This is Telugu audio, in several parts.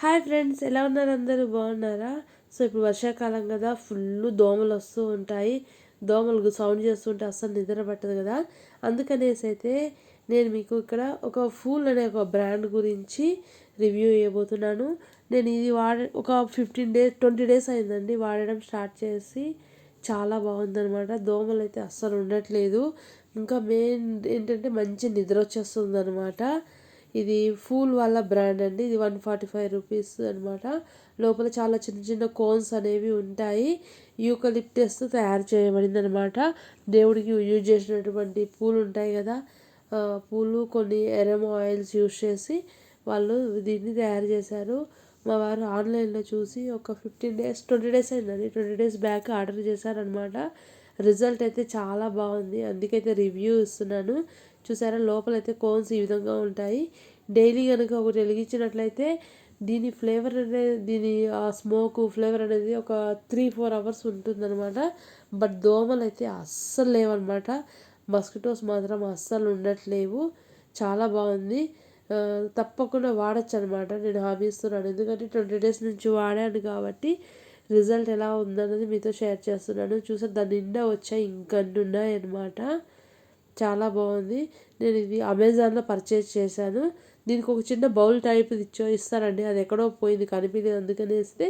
హాయ్ ఫ్రెండ్స్ ఎలా ఉన్నారు అందరూ? బాగున్నారా? సో ఇప్పుడు వర్షాకాలం కదా ఫుల్ దోమలు వస్తూ ఉంటాయి. దోమలు సౌండ్ చేస్తుంటే అస్సలు నిద్ర పట్టదు కదా. అందుకనేసి అయితే నేను మీకు ఇక్కడ ఒక ఫూల్ అనే ఒక బ్రాండ్ గురించి రివ్యూ ఇవ్వబోతున్నాను. నేను ఇది వాడ ఒక ఫిఫ్టీన్ డేస్ ట్వంటీ డేస్ అయిందండి. వాడడం స్టార్ట్ చేసి చాలా బాగుందనమాట దోమలు అయితే అస్సలు ఉండట్లేదు. ఇంకా మెయిన్ ఏంటంటే మంచి నిద్ర వచ్చేస్తుంది అనమాట ఇది ఫూల్ వాళ్ళ బ్రాండ్ అండి. ఇది వన్ ఫార్టీ ఫైవ్ రూపీస్ అనమాట లోపల చాలా చిన్న చిన్న కోన్స్ అనేవి ఉంటాయి. యూకలిప్టస్ తయారు చేయబడింది అనమాట దేవుడికి యూజ్ చేసినటువంటి పూలు ఉంటాయి కదా. పూలు కొన్ని ఎరమ్ ఆయిల్స్ యూజ్ చేసి వాళ్ళు దీన్ని తయారు చేశారు. మా వారు ఆన్లైన్లో చూసి ఒక ఫిఫ్టీన్ డేస్ ట్వంటీ డేస్ అయిందండి. ట్వంటీ డేస్ బ్యాక్ ఆర్డర్ చేశారనమాట రిజల్ట్ అయితే చాలా బాగుంది. అందుకైతే రివ్యూ ఇస్తున్నాను. చూసారా లోపలైతే కోన్స్ ఈ విధంగా ఉంటాయి. డైలీ కనుక ఒకటి వెలిగించినట్లయితే దీని ఫ్లేవర్ అనేది దీని ఆ స్మోక్ ఫ్లేవర్ అనేది ఒక త్రీ ఫోర్ అవర్స్ ఉంటుందన్నమాట. బట్ దోమలు అయితే అస్సలు లేవన్నమాట. మస్కిటోస్ మాత్రం అస్సలు ఉండట్లేవు. చాలా బాగుంది. తప్పకుండా వాడచ్చు అనమాట నేను హామీ ఇస్తున్నాను. ఎందుకంటే ట్వంటీ డేస్ నుంచి వాడాను కాబట్టి రిజల్ట్ ఎలా ఉందన్నది మీతో షేర్ చేస్తున్నాను. చూసా దాని నిండా వచ్చాయి ఇంకన్నీ ఉన్నాయి అనమాట చాలా బాగుంది. నేను ఇది అమెజాన్లో పర్చేజ్ చేశాను. దీనికి ఒక చిన్న బౌల్ టైప్ ఇచ్చో ఇస్తారండి అది ఎక్కడో పోయింది కనిపించింది అందుకనేస్తే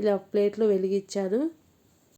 ఇలా ప్లేట్లో వెలిగించాను.